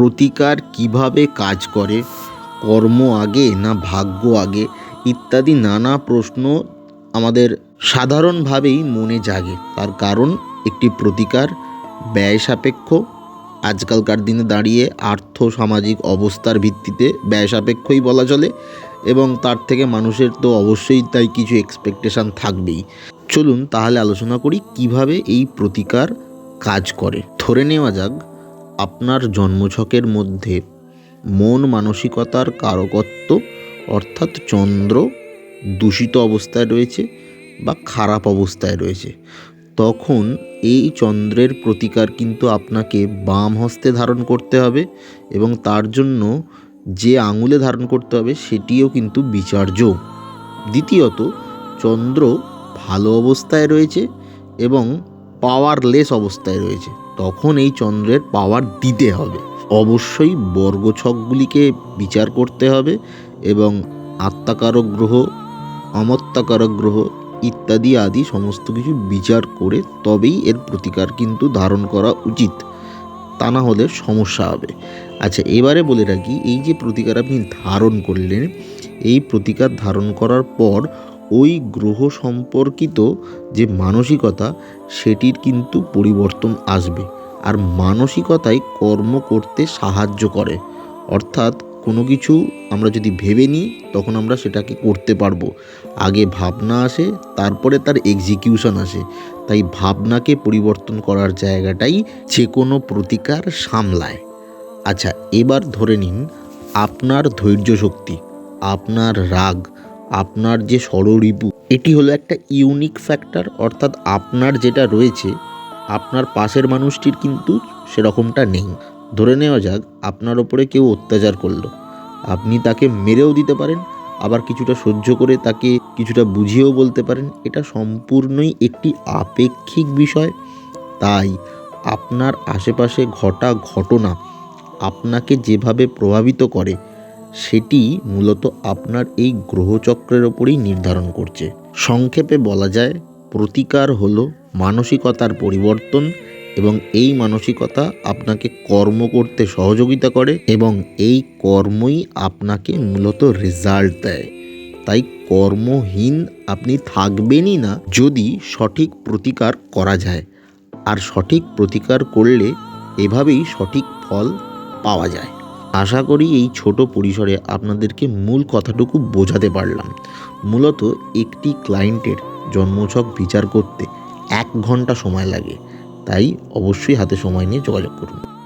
প্রতিকার কীভাবে কাজ করে, কর্ম আগে না ভাগ্য আগে, ইত্যাদি নানা প্রশ্ন আমাদের সাধারণভাবেই মনে জাগে। তার কারণ একটি প্রতিকার ব্যয় সাপেক্ষ। আজকালকার দিনে দাঁড়িয়ে আর্থ সামাজিক অবস্থার ভিত্তিতে ব্যয় সাপেক্ষই বলা চলে এবং তার থেকে মানুষের তো অবশ্যই তাই কিছু এক্সপেকটেশান থাকবেই। চলুন তাহলে আলোচনা করি কীভাবে এই প্রতিকার কাজ করে। ধরে নেওয়া যাক আপনার জন্মছকের মধ্যে মন মানসিকতার কারকত্ব, অর্থাৎ চন্দ্র দূষিত অবস্থায় রয়েছে বা খারাপ অবস্থায় রয়েছে, তখন এই চন্দ্রের প্রতিকার কিন্তু আপনাকে বাম হস্তে ধারণ করতে হবে এবং তার জন্য যে আঙুলে ধারণ করতে হবে সেটিও কিন্তু বিচার্য। দ্বিতীয়ত, চন্দ্র ভালো অবস্থায় রয়েছে এবং পাওয়ারলেস অবস্থায় রয়েছে। তখন এই চন্দ্রের পাওয়ার দিতে হবে। অবশ্যই বর্গছকগুলিকে বিচার করতে হবে এবং আত্মাকারক গ্রহ অমত্তাকারক গ্রহ ইত্যাদি আদি সমস্ত কিছু বিচার করে তবেই এর প্রতিকার কিন্তু ধারণ করা উচিত। তা না হলে সমস্যা হবে। আচ্ছা এবারে বলে রাখি, এই যে প্রতিকার আপনি ধারণ করলেন, এই প্রতিকার ধারণ করার পর ওই গ্রহ সম্পর্কিত যে মানসিকতা, সেটির কিন্তু পরিবর্তন আসবে। আর মানসিকতাই কর্ম করতে সাহায্য করে। অর্থাৎ কোনো কিছু আমরা যদি ভেবে নিই, তখন আমরা সেটাকে করতে পারব। আগে ভাবনা আসে, তারপরে তার এক্সিকিউশন আসে। তাই ভাবনাকে পরিবর্তন করার জায়গাটাই যে কোনো প্রতিকার সামলায়। আচ্ছা এবার ধরে নিন, আপনার ধৈর্য শক্তি আপনার রাগ আপনার যে ষড়রিপু এটি হলো একটা ইউনিক ফ্যাক্টর অর্থাৎ আপনার যেটা রয়েছে, আপনার পাশের মানুষটির কিন্তু সেরকমটা নেই। ধরে নেওয়া যাক, আপনার ওপরে কেউ অত্যাচার করল। আপনি তাকে মেরেও দিতে পারেন, আবার কিছুটা সহ্য করে তাকে কিছুটা বুঝিয়েও বলতে পারেন। এটা সম্পূর্ণই একটি আপেক্ষিক বিষয়। তাই আপনার আশেপাশে ঘটা ঘটনা আপনাকে যেভাবে প্রভাবিত করে সেটি মূলত আপনার এই গ্রহচক্রের ওপরেই নির্ধারণ করছে। সংক্ষেপে বলা যায়, প্রতিকার হলো মানসিকতার পরিবর্তন এবং এই মানসিকতা আপনাকে কর্ম করতে সহযোগিতা করে এবং এই কর্মই আপনাকে মূলত রেজাল্ট দেয়। তাই কর্মহীন আপনি থাকবেনই না যদি সঠিক প্রতিকার করা যায়। আর সঠিক প্রতিকার করলে এভাবেই সঠিক ফল পাওয়া যায়। আশা করি এই ছোট পরিসরে আপনাদেরকে মূল কথাটুকু বোঝাতে পারলাম। মূলত একটি ক্লায়েন্টের জন্মছক বিচার করতে এক ঘণ্টা সময় লাগে। তাই অবশ্যই হাতে সময় নিয়ে যোগাযোগ করুন।